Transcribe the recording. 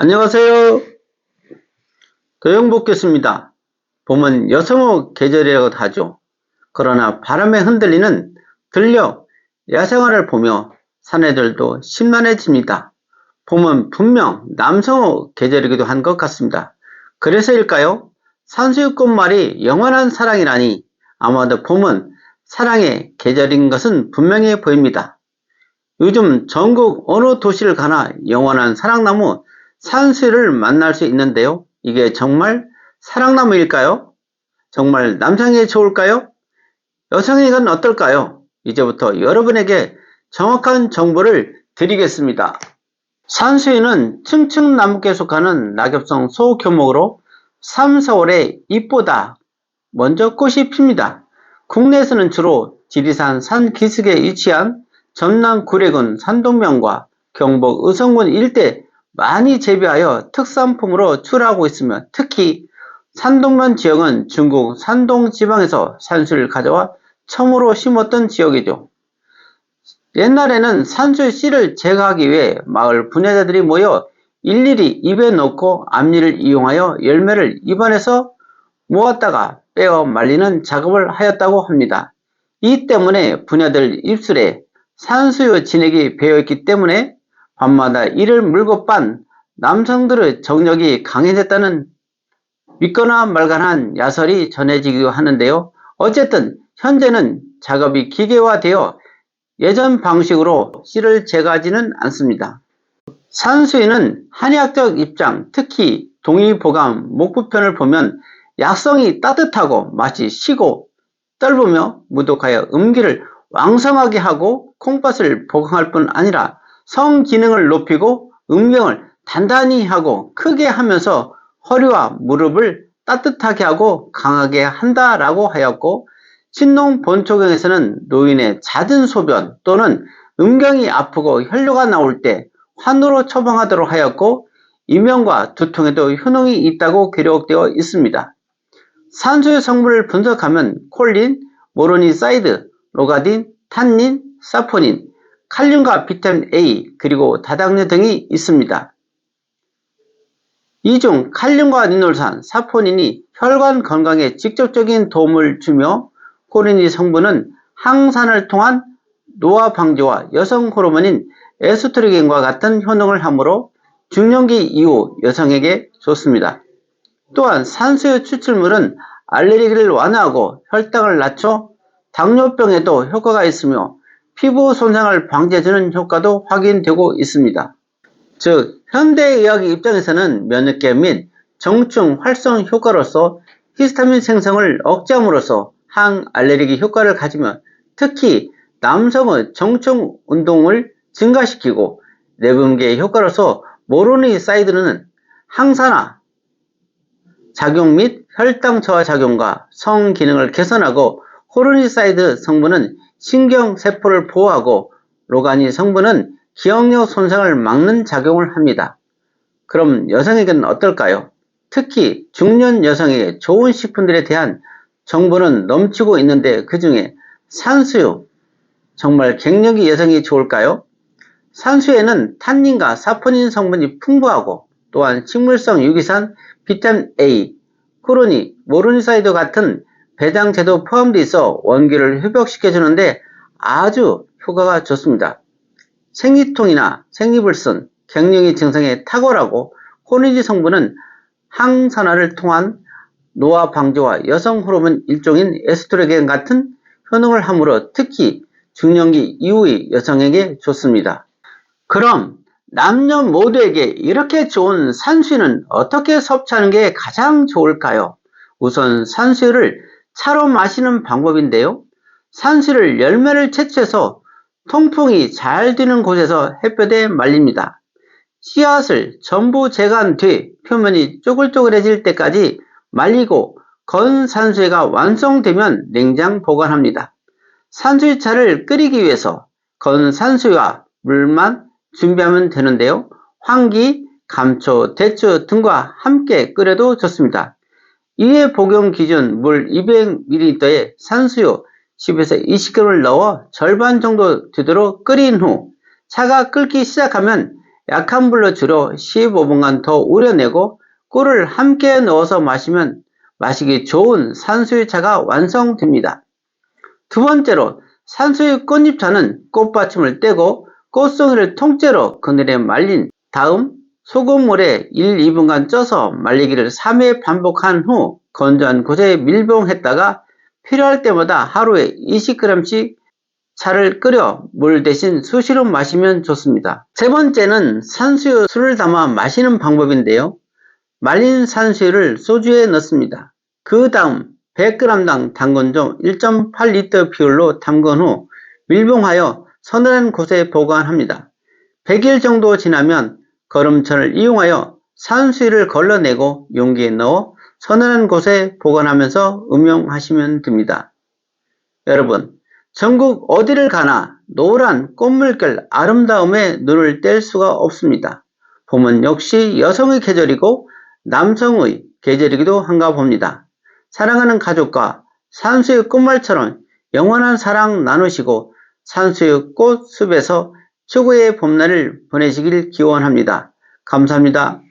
안녕하세요. 도영복교수입니다. 봄은 여성의 계절이라고도 하죠. 그러나 바람에 흔들리는 들녘 야생화를 보며 사내들도 심란해집니다. 봄은 분명 남성의 계절이기도 한 것 같습니다. 그래서일까요? 산수유 꽃말이 영원한 사랑이라니 아마도 봄은 사랑의 계절인 것은 분명해 보입니다. 요즘 전국 어느 도시를 가나 영원한 사랑나무 산수유를 만날 수 있는데요. 이게 정말 사랑나무일까요? 정말 남성에게 좋을까요? 여성에게는 어떨까요? 이제부터 여러분에게 정확한 정보를 드리겠습니다. 산수유는 층층나무께 속하는 낙엽성 소교목으로 3, 4월에 잎보다 먼저 꽃이 핍니다. 국내에서는 주로 지리산 산 기슭에 위치한 전남 구례군 산동면과 경북 의성군 일대 많이 재배하여 특산품으로 출하하고 있으며 특히 산동면 지역은 중국 산동 지방에서 산수를 가져와 처음으로 심었던 지역이죠. 옛날에는 산수 씨를 제거하기 위해 마을 분야자들이 모여 일일이 입에 넣고 앞니를 이용하여 열매를 입안에서 모았다가 빼어 말리는 작업을 하였다고 합니다. 이 때문에 분야들 입술에 산수유 진액이 배어있기 때문에 밤마다 이를 물고 빤 남성들의 정력이 강해졌다는 믿거나 말거나한 야설이 전해지기도 하는데요. 어쨌든 현재는 작업이 기계화되어 예전 방식으로 씨를 제거하지는 않습니다. 산수유는 한의학적 입장, 특히 동의보감 목부편을 보면 약성이 따뜻하고 맛이 시고 떫으며 무독하여 음기를 왕성하게 하고 콩팥을 보강할 뿐 아니라 성 기능을 높이고 음경을 단단히 하고 크게 하면서 허리와 무릎을 따뜻하게 하고 강하게 한다라고 하였고 신농 본초경에서는 노인의 잦은 소변 또는 음경이 아프고 혈류가 나올 때 환으로 처방하도록 하였고 이명과 두통에도 효능이 있다고 기록되어 있습니다. 산소의 성분을 분석하면 콜린, 모로니사이드, 로가딘, 탄닌, 사포닌, 칼륨과 비타민 A 그리고 다당류 등이 있습니다. 이 중 칼륨과 리놀산, 사포닌이 혈관 건강에 직접적인 도움을 주며 콜린이 성분은 항산을 통한 노화 방지와 여성 호르몬인 에스트로겐과 같은 효능을 하므로 중년기 이후 여성에게 좋습니다. 또한 산수유 추출물은 알레르기를 완화하고 혈당을 낮춰 당뇨병에도 효과가 있으며 피부 손상을 방지해주는 효과도 확인되고 있습니다. 즉 현대의학의 입장에서는 면역계 및 정충 활성 효과로서 히스타민 생성을 억제함으로써 항알레르기 효과를 가지며 특히 남성의 정충 운동을 증가시키고 내분비의 효과로서 모로니 사이드는 항산화 작용 및 혈당 저하 작용과 성 기능을 개선하고 호르니사이드 성분은 신경 세포를 보호하고 로가니 성분은 기억력 손상을 막는 작용을 합니다. 그럼 여성에게는 어떨까요? 특히 중년 여성에게 좋은 식품들에 대한 정보는 넘치고 있는데 그 중에 산수유 정말 갱년기 여성이 좋을까요? 산수에는 탄닌과 사포닌 성분이 풍부하고 또한 식물성 유기산, 비타민 A, 쿠로니, 모르니사이드 같은 배당제도 포함되어 있어 원기를 회복시켜 주는데 아주 효과가 좋습니다. 생리통이나 생리불순, 갱년기 증상에 탁월하고 코니지 성분은 항산화를 통한 노화 방지와 여성 호르몬 일종인 에스트로겐 같은 효능을 하므로 특히 중년기 이후의 여성에게 좋습니다. 그럼 남녀 모두에게 이렇게 좋은 산수유는 어떻게 섭취하는 게 가장 좋을까요? 우선 산수유를 차로 마시는 방법인데요. 산수유를 열매를 채취해서 통풍이 잘 되는 곳에서 햇볕에 말립니다. 씨앗을 전부 제거한 뒤 표면이 쪼글쪼글해질 때까지 말리고 건 산수유가 완성되면 냉장 보관합니다. 산수유차를 끓이기 위해서 건 산수유와 물만 준비하면 되는데요. 황기, 감초, 대추 등과 함께 끓여도 좋습니다. 이에 복용 기준 물 200ml에 산수유 10에서 20g을 넣어 절반 정도 되도록 끓인 후 차가 끓기 시작하면 약한 불로 줄여 15분간 더 우려내고 꿀을 함께 넣어서 마시면 마시기 좋은 산수유차가 완성됩니다. 두 번째로 산수유 꽃잎차는 꽃받침을 떼고 꽃송이를 통째로 그늘에 말린 다음 소금물에 1, 2분간 쪄서 말리기를 3회 반복한 후 건조한 곳에 밀봉했다가 필요할 때마다 하루에 20g씩 차를 끓여 물 대신 수시로 마시면 좋습니다. 세 번째는 산수유 술을 담아 마시는 방법인데요. 말린 산수유를 소주에 넣습니다. 그 다음 100g당 담근 좀 1.8L 비율로 담근 후 밀봉하여 서늘한 곳에 보관합니다. 100일 정도 지나면 거름천을 이용하여 산수유를 걸러내고 용기에 넣어 서늘한 곳에 보관하면서 음용하시면 됩니다. 여러분, 전국 어디를 가나 노란 꽃물결 아름다움에 눈을 뗄 수가 없습니다. 봄은 역시 여성의 계절이고 남성의 계절이기도 한가 봅니다. 사랑하는 가족과 산수유 꽃말처럼 영원한 사랑 나누시고 산수유 꽃숲에서 최고의 봄날을 보내시길 기원합니다. 감사합니다.